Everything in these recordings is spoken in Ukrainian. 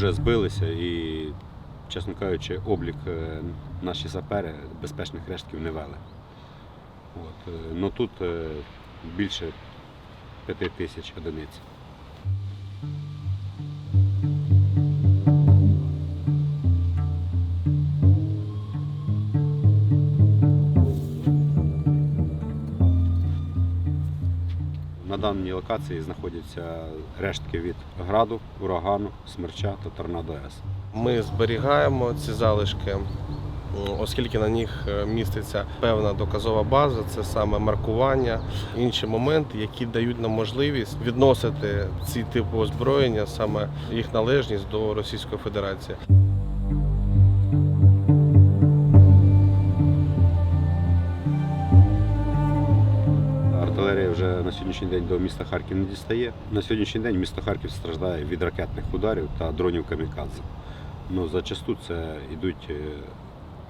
вже збилися і, чесно кажучи, облік е, наші сапери безпечних рештків не вели. От. е, Ну тут е, більше п'яти тисяч одиниць. На даній локації знаходяться рештки від граду, урагану, смерча та торнадо С. Ми зберігаємо ці залишки, оскільки на них е, міститься певна доказова база, це саме маркування, інші моменти, які дають нам можливість відносити ці типи озброєння, саме їх належність до Російської Федерації. Артилерія вже на сьогоднішній день до міста Харків не дістає. На сьогоднішній день місто Харків страждає від ракетних ударів та дронів камікадзе. Ну, зачасту це йдуть е,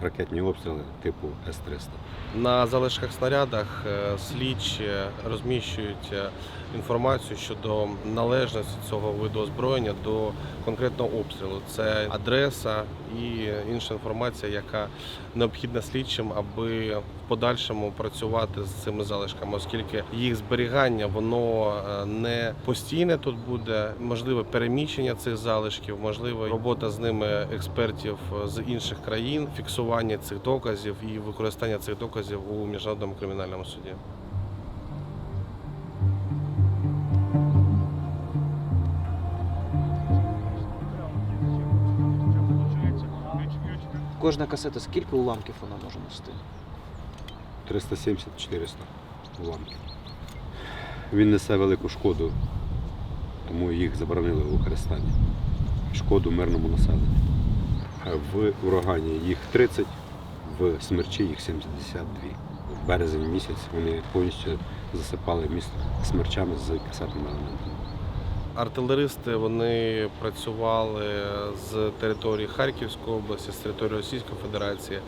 ракетні обстріли типу С-300. На залишках снарядах е, слідчі розміщують е, інформацію щодо належності цього виду озброєння до конкретного обстрілу. Це адреса і інша інформація, яка необхідна слідчим, аби в подальшому працювати з цими залишками, оскільки їх зберігання воно е, не постійне тут буде. Можливе переміщення цих залишків, можливо, робота з ними експертів з інших країн, фіксування цих доказів і використання цих доказів у міжнародному кримінальному суді. Кожна касета, скільки уламків вона може нести? 370-400 уламків. Він несе велику шкоду, тому їх заборонили у використанні. Шкоду мирному населенню. В урагані їх 30, в смерчі їх 72. В березень місяць вони повністю засипали місто смерчами з касетними елементами. Артилеристи вони працювали з території Харківської області, з території Російської Федерації.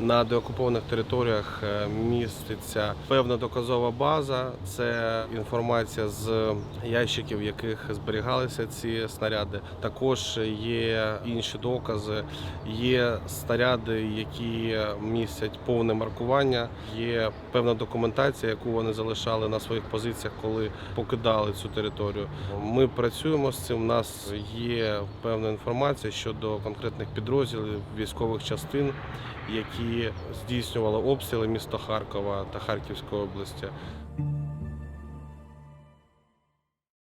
На деокупованих територіях е, міститься певна доказова база. Це інформація з ящиків, в яких зберігалися ці снаряди. Також є інші докази. Є снаряди, які містять повне маркування. Є певна документація, яку вони залишали на своїх позиціях, коли покидали цю територію. Ми працюємо з цим. У нас є певна інформація щодо конкретних підрозділів військових частин, які здійснювали обстріли міста Харкова та Харківської області.